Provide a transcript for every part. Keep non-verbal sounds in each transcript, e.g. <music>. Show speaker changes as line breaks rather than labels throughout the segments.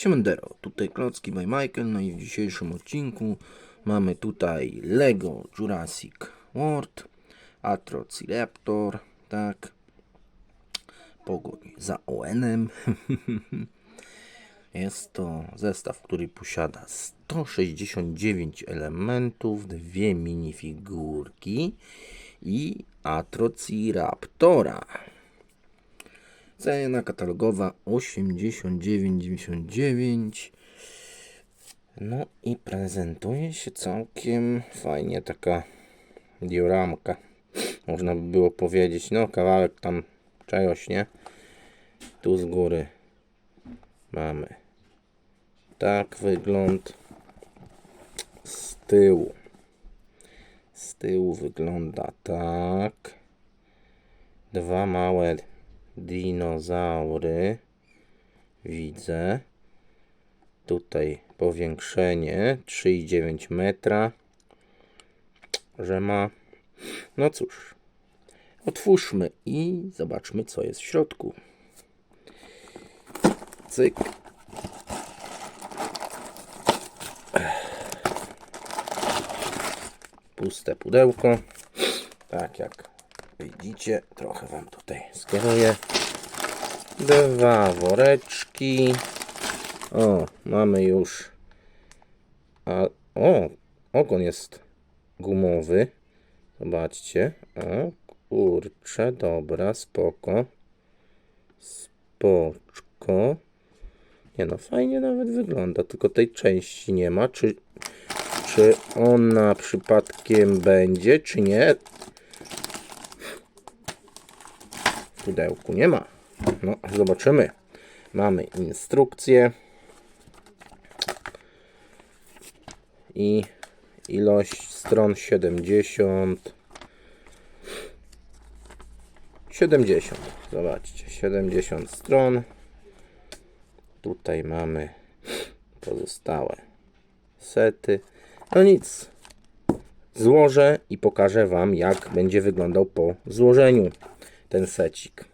Siemandero, tutaj Klocki by Michael, no i w dzisiejszym odcinku mamy tutaj Lego Jurassic World, Atrociraptor, tak, pogoń za ON-em. <laughs> Jest to zestaw, który posiada 169 elementów, dwie minifigurki i Atrociraptora. Cena katalogowa 89,99. No i prezentuje się całkiem fajnie taka dioramka. Można by było powiedzieć, no kawałek tam czegoś, nie? Tu z góry mamy tak wygląd z tyłu. Z tyłu wygląda tak. Dwa małe dinozaury. Widzę. Tutaj powiększenie 3,9 metra. Że ma. No cóż. Otwórzmy i zobaczmy, co jest w środku. Cyk. Puste pudełko. Tak jak widzicie, trochę Wam tutaj skieruję. Dwa woreczki. O, mamy już. A, o, ogon jest gumowy. Zobaczcie. O, kurczę, dobra, spoko. Spoczko. Nie no, fajnie nawet wygląda, tylko tej części nie ma. Czy, czy ona przypadkiem będzie, czy nie? W pudełku nie ma. No, zobaczymy. Mamy instrukcję. I ilość stron 70. 70. Zobaczcie, 70 stron. Tutaj mamy pozostałe sety. No nic. Złożę i pokażę Wam, jak będzie wyglądał po złożeniu ten secik.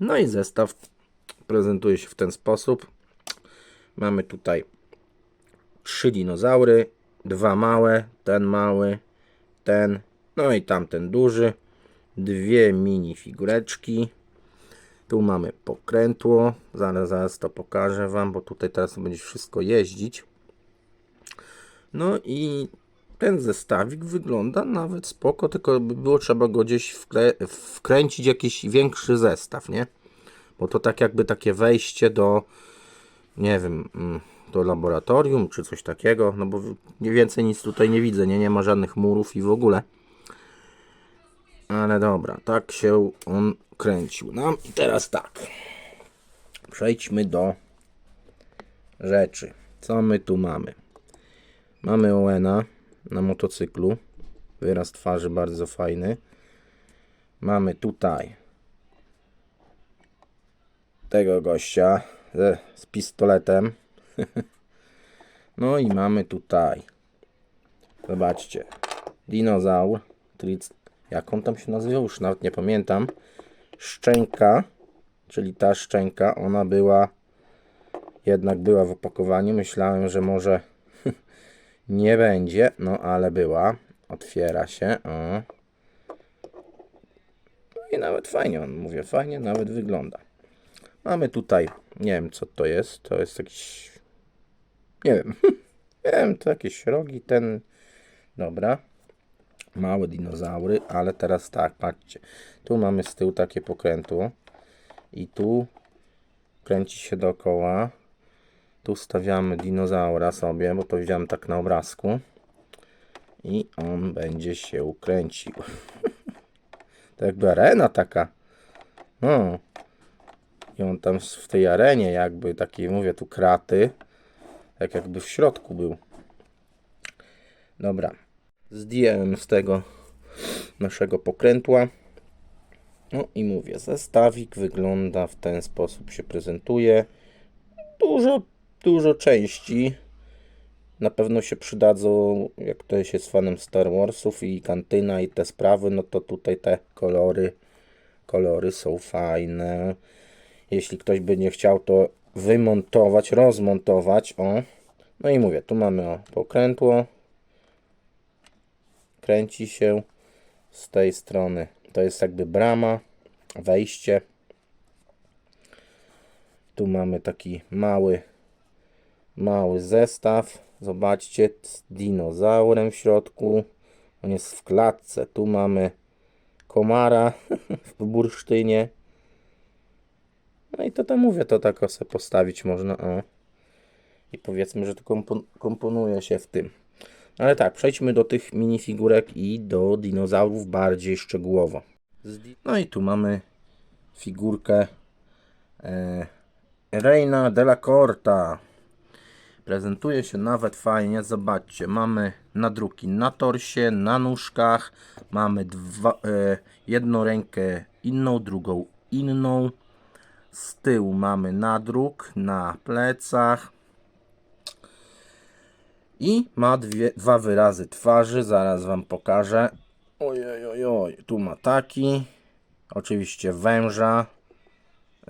No i zestaw prezentuje się w ten sposób. Mamy tutaj trzy dinozaury, dwa małe, ten mały, ten, no i tamten duży, dwie mini figureczki. Tu mamy pokrętło, zaraz, zaraz to pokażę Wam, bo tutaj teraz będzie wszystko jeździć. No i ten zestawik wygląda nawet spoko, tylko by było trzeba go gdzieś wkrę wkręcić jakiś większy zestaw, nie? Bo to tak jakby takie wejście do, nie wiem, mm, do laboratorium czy coś takiego, no bo mniej więcej nic tutaj nie widzę, nie, nie ma żadnych murów i w ogóle. Ale dobra, tak się on kręcił nam. I teraz tak. Przejdźmy do rzeczy. Co my tu mamy? Mamy Owena na motocyklu. Wyraz twarzy bardzo fajny. Mamy tutaj tego gościa ze, z pistoletem. <laughs> no i mamy tutaj. Zobaczcie. Dinozaur. Tric, jak on tam się nazywał? Już nawet nie pamiętam. Szczęka. Czyli ta szczęka. Ona była jednak była w opakowaniu. Myślałem, że może nie będzie. No ale była. Otwiera się. O. I nawet fajnie on, mówię, fajnie nawet wygląda. Mamy tutaj, nie wiem co to jest, to jest jakiś, nie wiem, <laughs> nie wiem, to jakieś rogi, ten, dobra, małe dinozaury, ale teraz tak, patrzcie, tu mamy z tyłu takie pokrętło i tu kręci się dookoła, tu stawiamy dinozaura sobie, bo to widziałem tak na obrazku i on będzie się kręcił. <laughs> to jakby arena taka. O. I on tam w tej arenie jakby takiej, mówię tu kraty, tak jakby w środku był. Dobra. Zdjąłem z tego naszego pokrętła. No i mówię, zestawik wygląda w ten sposób, się prezentuje. Dużo, dużo części. Na pewno się przydadzą, jak ktoś jest fanem Star Warsów i kantyna i te sprawy, no to tutaj te kolory, kolory są fajne. Jeśli ktoś by nie chciał, to wymontować, rozmontować. O. No i mówię, tu mamy o, pokrętło. Kręci się z tej strony. To jest jakby brama, wejście. Tu mamy taki mały, mały zestaw. Zobaczcie, z dinozaurem w środku. On jest w klatce. Tu mamy komara <laughs> w bursztynie. No i to tam mówię, to tak sobie postawić można. O. I powiedzmy, że to kompon komponuje się w tym. Ale tak, przejdźmy do tych minifigurek i do dinozaurów bardziej szczegółowo. No i tu mamy figurkę e, Reina della Corta. Prezentuje się nawet fajnie. Zobaczcie, mamy nadruki na torsie, na nóżkach. Mamy dwa, e, jedną rękę inną, drugą inną. Z tyłu mamy nadruk na plecach. I ma dwie, dwa wyrazy twarzy. Zaraz Wam pokażę. Ojej, oj, oj. Tu ma taki. Oczywiście węża.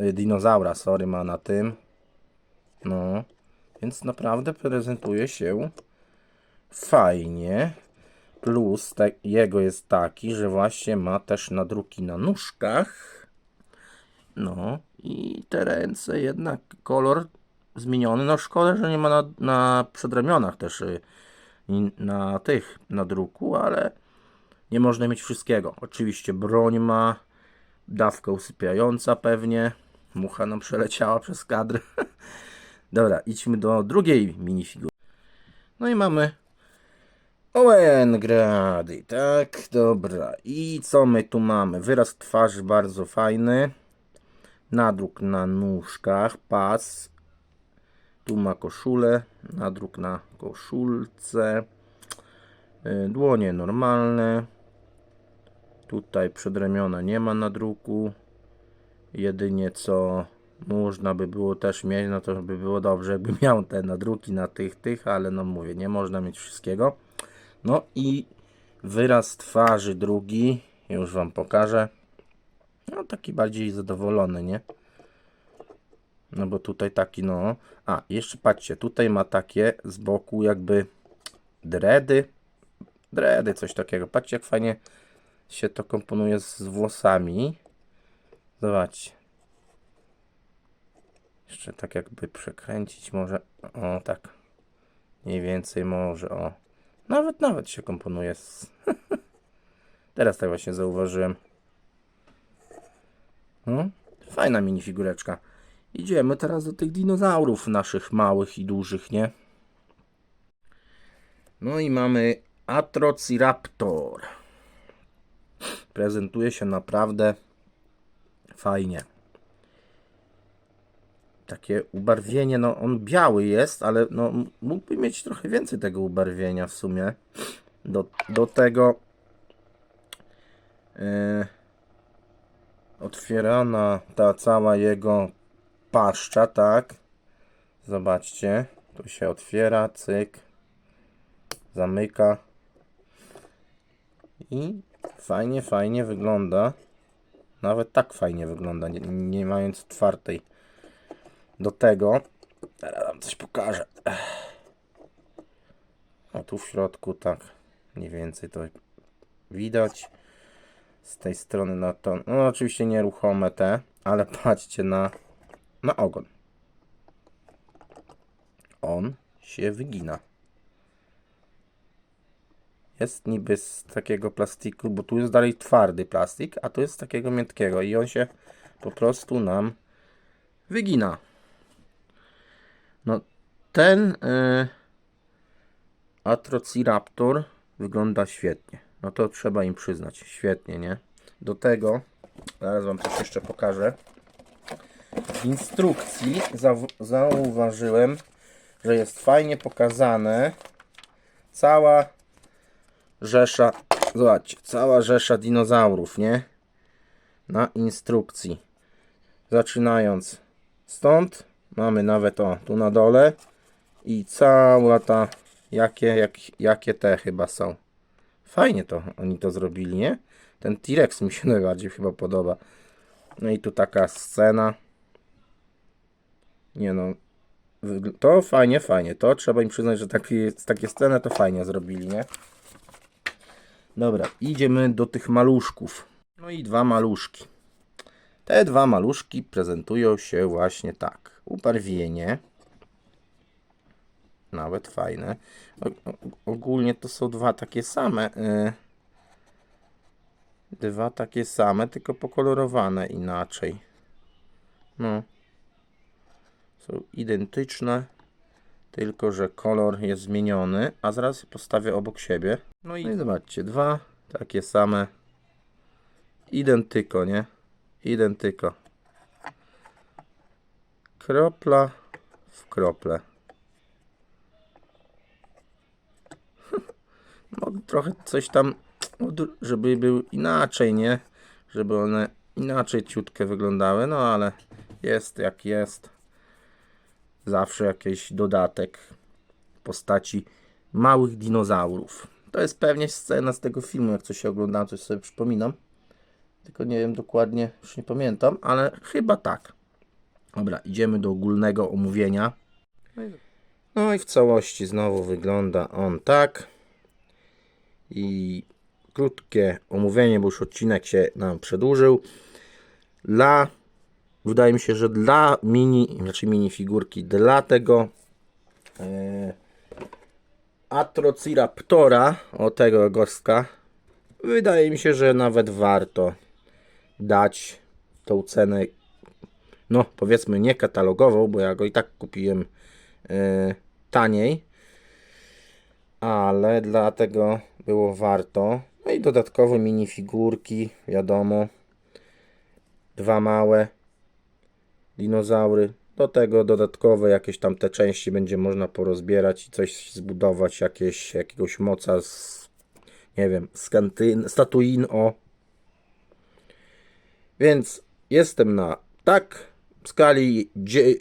Y, Dinozaura, sorry, ma na tym. No. Więc naprawdę prezentuje się fajnie. Plus te, jego jest taki, że właśnie ma też nadruki na nóżkach. No i te ręce jednak kolor zmieniony. No szkoda, że nie ma na, na przedramionach też y, na tych nadruku, ale nie można mieć wszystkiego. Oczywiście broń ma, dawka usypiająca pewnie. Mucha nam przeleciała przez kadr. <laughs> Dobra, idźmy do drugiej minifigury. No i mamy Owen Grady, tak, dobra. I co my tu mamy? Wyraz twarzy bardzo fajny. Nadruk na nóżkach, pas. Tu ma koszulę, nadruk na koszulce. Y, Dłonie normalne. Tutaj przedramiona nie ma nadruku. Jedynie co można by było też mieć, no to by było dobrze, jakby <laughs> miał te nadruki na tych, tych, ale no mówię, nie można mieć wszystkiego. No i wyraz twarzy drugi, już Wam pokażę. No taki bardziej zadowolony, nie? No bo tutaj taki, no. A, jeszcze patrzcie, tutaj ma takie z boku jakby dredy. Dredy, coś takiego. Patrzcie, jak fajnie się to komponuje z włosami. Zobaczcie. Jeszcze tak jakby przekręcić może. O, tak. Mniej więcej może, o. Nawet, nawet się komponuje. <laughs> Teraz tak właśnie zauważyłem. No, fajna minifigureczka. Idziemy teraz do tych dinozaurów naszych małych i dużych, nie? No i mamy Atrociraptor. Prezentuje się naprawdę fajnie. Takie ubarwienie, no on biały jest, ale no mógłby mieć trochę więcej tego ubarwienia w sumie. Do, do tego e, otwierana ta cała jego paszcza, tak. Zobaczcie, tu się otwiera, cyk, zamyka i fajnie, fajnie wygląda. Nawet tak fajnie wygląda, nie, nie mając czwartej. Do tego, teraz wam coś pokażę. O tu w środku, tak, mniej więcej to widać. Z tej strony na to, no oczywiście nieruchome te, ale <laughs> patrzcie na, na ogon. On się wygina. Jest niby z takiego plastiku, bo tu jest dalej twardy plastik, a tu jest z takiego miękkiego i on się po prostu nam wygina. No ten y, Atrociraptor wygląda świetnie. No to trzeba im przyznać. Świetnie, nie? Do tego, zaraz Wam coś jeszcze pokażę. W instrukcji zau- zauważyłem, że jest fajnie pokazane cała rzesza, zobaczcie, cała rzesza dinozaurów, nie? Na instrukcji. Zaczynając stąd, mamy nawet o, tu na dole i cała ta, jakie, jak, jakie te chyba są. Fajnie to oni to zrobili, nie? Ten T-Rex mi się <laughs> najbardziej chyba podoba. No i tu taka scena. Nie no. To fajnie, fajnie. To trzeba im przyznać, że takie, takie sceny to fajnie zrobili, nie? Dobra, idziemy do tych maluszków. No i dwa maluszki. Te dwa maluszki prezentują się właśnie tak. Ubarwienie. Nawet fajne. Ogólnie to są dwa takie same. y, Dwa takie same, tylko pokolorowane inaczej. No. Są identyczne, tylko że kolor jest zmieniony, a zaraz je postawię obok siebie. No i, no i zobaczcie, dwa takie same. Identyko, nie? Identyko. Kropla w krople. <laughs> No, trochę coś tam, żeby był inaczej, nie? Żeby one inaczej ciutkę wyglądały, no ale jest jak jest. Zawsze jakiś dodatek postaci małych dinozaurów. To jest pewnie scena z tego filmu, jak coś się oglądałem, coś sobie przypominam. Tylko nie wiem dokładnie, już nie pamiętam, ale chyba tak. Dobra, idziemy do ogólnego omówienia. No i w całości znowu wygląda on tak. I krótkie omówienie, bo już odcinek się nam przedłużył. Dla, wydaje mi się, że dla mini, znaczy mini figurki, dla tego e, Atrociraptora, o tego gostka, wydaje mi się, że nawet warto dać tą cenę, no powiedzmy nie katalogową, bo ja go i tak kupiłem e, taniej, ale dlatego było warto. No i dodatkowo minifigurki, wiadomo, dwa małe dinozaury. Do tego dodatkowe jakieś tam te części będzie można porozbierać i coś zbudować, jakieś, jakiegoś moca z, nie wiem, z kantyn, statuin, o. Więc jestem na tak, w skali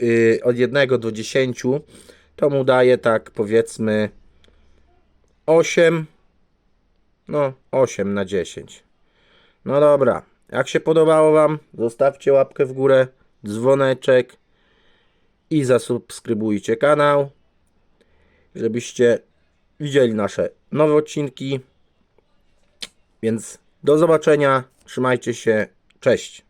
y, od 1 do 10, to mu daję tak powiedzmy 8, no 8 na 10. No dobra, jak się podobało Wam, zostawcie łapkę w górę, dzwoneczek i zasubskrybujcie kanał, żebyście widzieli nasze nowe odcinki. Więc do zobaczenia, trzymajcie się, cześć.